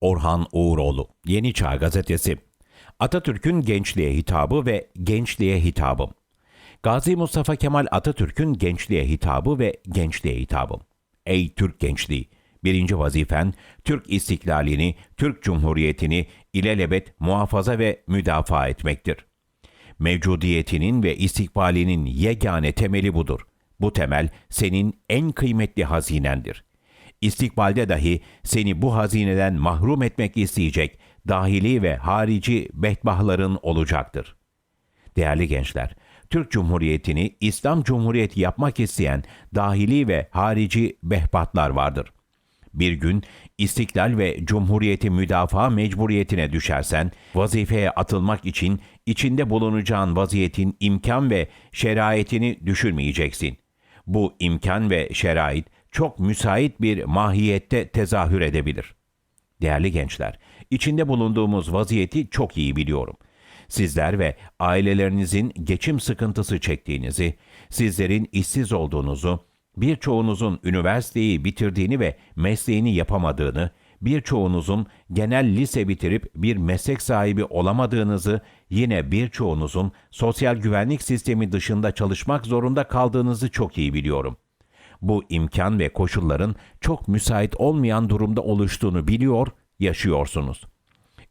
Orhan Uğuroğlu, Yeni Çağ Gazetesi. Atatürk'ün gençliğe hitabı ve gençliğe hitabım. Gazi Mustafa Kemal Atatürk'ün gençliğe hitabı ve gençliğe hitabım. Ey Türk gençliği! Birinci vazifen Türk istiklalini, Türk Cumhuriyeti'ni ilelebet muhafaza ve müdafaa etmektir. Mevcudiyetinin ve istikbalinin yegane temeli budur. Bu temel senin en kıymetli hazinendir. İstikbalde dahi seni bu hazineden mahrum etmek isteyecek dahili ve harici behbahların olacaktır. Değerli gençler, Türk Cumhuriyeti'ni İslam Cumhuriyeti yapmak isteyen dahili ve harici behbatlar vardır. Bir gün istiklal ve cumhuriyeti müdafaa mecburiyetine düşersen, vazifeye atılmak için içinde bulunacağın vaziyetin imkan ve şeraitini düşürmeyeceksin. Bu imkan ve şerait çok müsait bir mahiyette tezahür edebilir. Değerli gençler, içinde bulunduğumuz vaziyeti çok iyi biliyorum. Sizler ve ailelerinizin geçim sıkıntısı çektiğinizi, sizlerin işsiz olduğunuzu, birçoğunuzun üniversiteyi bitirdiğini ve mesleğini yapamadığını, birçoğunuzun genel lise bitirip bir meslek sahibi olamadığınızı, yine birçoğunuzun sosyal güvenlik sistemi dışında çalışmak zorunda kaldığınızı çok iyi biliyorum. Bu imkan ve koşulların çok müsait olmayan durumda oluştuğunu biliyor, yaşıyorsunuz.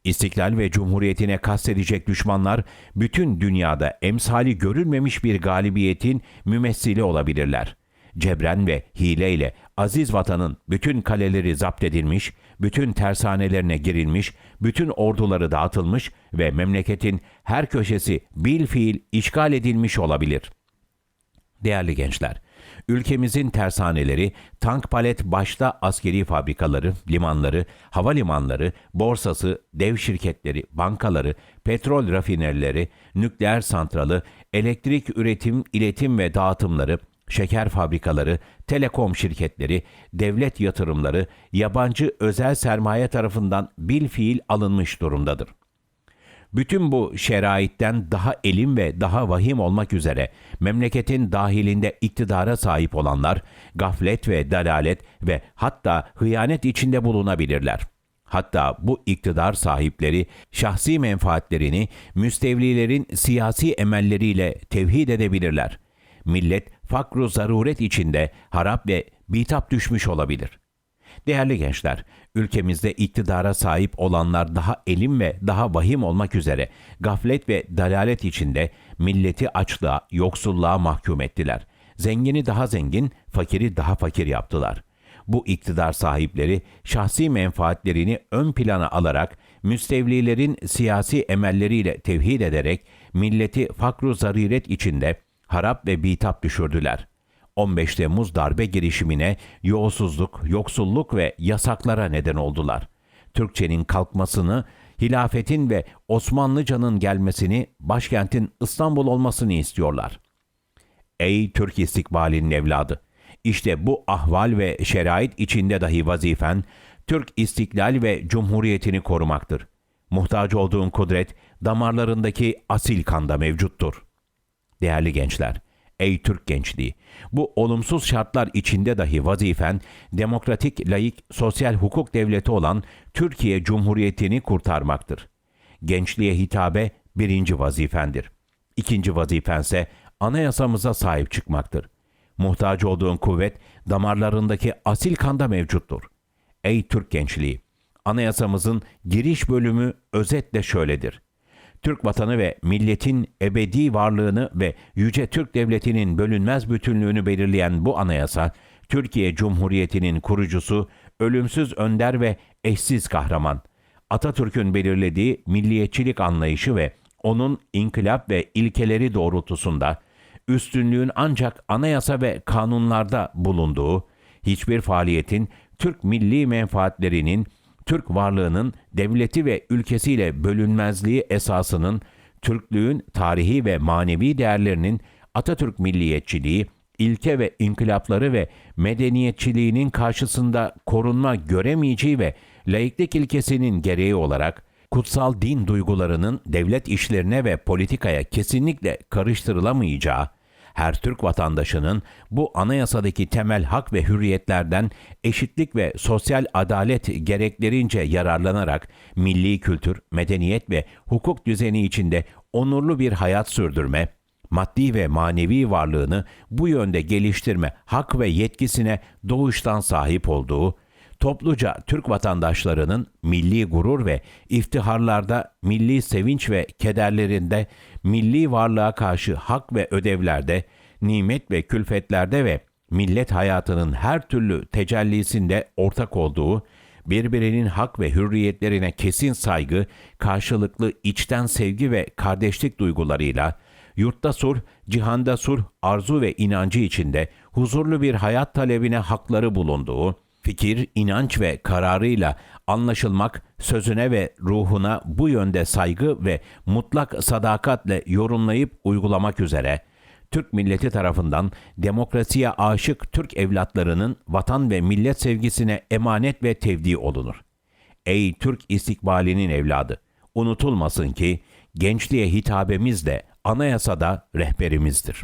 İstiklal ve Cumhuriyetine kastedecek düşmanlar bütün dünyada emsali görülmemiş bir galibiyetin mümessili olabilirler. Cebren ve hileyle aziz vatanın bütün kaleleri zapt edilmiş, bütün tersanelerine girilmiş, bütün orduları dağıtılmış ve memleketin her köşesi bil fiil işgal edilmiş olabilir. Değerli gençler, ülkemizin tersaneleri, tank palet başta askeri fabrikaları, limanları, havalimanları, borsası, dev şirketleri, bankaları, petrol rafinerileri, nükleer santralı, elektrik üretim, iletim ve dağıtımları, şeker fabrikaları, telekom şirketleri, devlet yatırımları, yabancı özel sermaye tarafından bil fiil alınmış durumdadır. Bütün bu şeraitten daha elim ve daha vahim olmak üzere memleketin dahilinde iktidara sahip olanlar gaflet ve dalalet ve hatta hıyanet içinde bulunabilirler. Hatta bu iktidar sahipleri şahsi menfaatlerini müstevlilerin siyasi emelleriyle tevhid edebilirler. Millet fakru zaruret içinde harap ve bitap düşmüş olabilir. Değerli gençler, ülkemizde iktidara sahip olanlar daha elim ve daha vahim olmak üzere gaflet ve dalalet içinde milleti açlığa, yoksulluğa mahkum ettiler. Zengini daha zengin, fakiri daha fakir yaptılar. Bu iktidar sahipleri şahsi menfaatlerini ön plana alarak müstevlilerin siyasi emelleriyle tevhid ederek milleti fakru zariret içinde harap ve bitap düşürdüler. 15 Temmuz darbe girişimine yolsuzluk, yoksulluk ve yasaklara neden oldular. Türkçenin kalkmasını, hilafetin ve Osmanlıcanın gelmesini, başkentin İstanbul olmasını istiyorlar. Ey Türk istikbalinin evladı! İşte bu ahval ve şerait içinde dahi vazifen, Türk istiklal ve cumhuriyetini korumaktır. Muhtaç olduğun kudret, damarlarındaki asil kanda mevcuttur. Değerli gençler, Ey Türk gençliği! Bu olumsuz şartlar içinde dahi vazifen demokratik, layık, sosyal hukuk devleti olan Türkiye Cumhuriyeti'ni kurtarmaktır. Gençliğe hitabe birinci vazifendir. İkinci vazifense anayasamıza sahip çıkmaktır. Muhtaç olduğun kuvvet damarlarındaki asil kanda mevcuttur. Ey Türk gençliği! Anayasamızın giriş bölümü özetle şöyledir. Türk vatanı ve milletin ebedi varlığını ve yüce Türk devletinin bölünmez bütünlüğünü belirleyen bu anayasa, Türkiye Cumhuriyeti'nin kurucusu, ölümsüz önder ve eşsiz kahraman, Atatürk'ün belirlediği milliyetçilik anlayışı ve onun inkılap ve ilkeleri doğrultusunda üstünlüğün ancak anayasa ve kanunlarda bulunduğu, hiçbir faaliyetin Türk milli menfaatlerinin Türk varlığının devleti ve ülkesiyle bölünmezliği esasının, Türklüğün tarihi ve manevi değerlerinin Atatürk milliyetçiliği, ilke ve inkılapları ve medeniyetçiliğinin karşısında korunma göremeyeceği ve laiklik ilkesinin gereği olarak kutsal din duygularının devlet işlerine ve politikaya kesinlikle karıştırılamayacağı, her Türk vatandaşının bu anayasadaki temel hak ve hürriyetlerden eşitlik ve sosyal adalet gereklerince yararlanarak milli kültür, medeniyet ve hukuk düzeni içinde onurlu bir hayat sürdürme, maddi ve manevi varlığını bu yönde geliştirme hak ve yetkisine doğuştan sahip olduğu, topluca Türk vatandaşlarının milli gurur ve iftiharlarda, milli sevinç ve kederlerinde, milli varlığa karşı hak ve ödevlerde, nimet ve külfetlerde ve millet hayatının her türlü tecellisinde ortak olduğu, birbirinin hak ve hürriyetlerine kesin saygı, karşılıklı içten sevgi ve kardeşlik duygularıyla, yurtta sulh, cihanda sulh, arzu ve inancı içinde huzurlu bir hayat talebine hakları bulunduğu, fikir, inanç ve kararıyla anlaşılmak, sözüne ve ruhuna bu yönde saygı ve mutlak sadakatle yorumlayıp uygulamak üzere, Türk milleti tarafından demokrasiye aşık Türk evlatlarının vatan ve millet sevgisine emanet ve tevdi olunur. Ey Türk istikbalinin evladı! Unutulmasın ki gençliğe hitabemiz de anayasada rehberimizdir.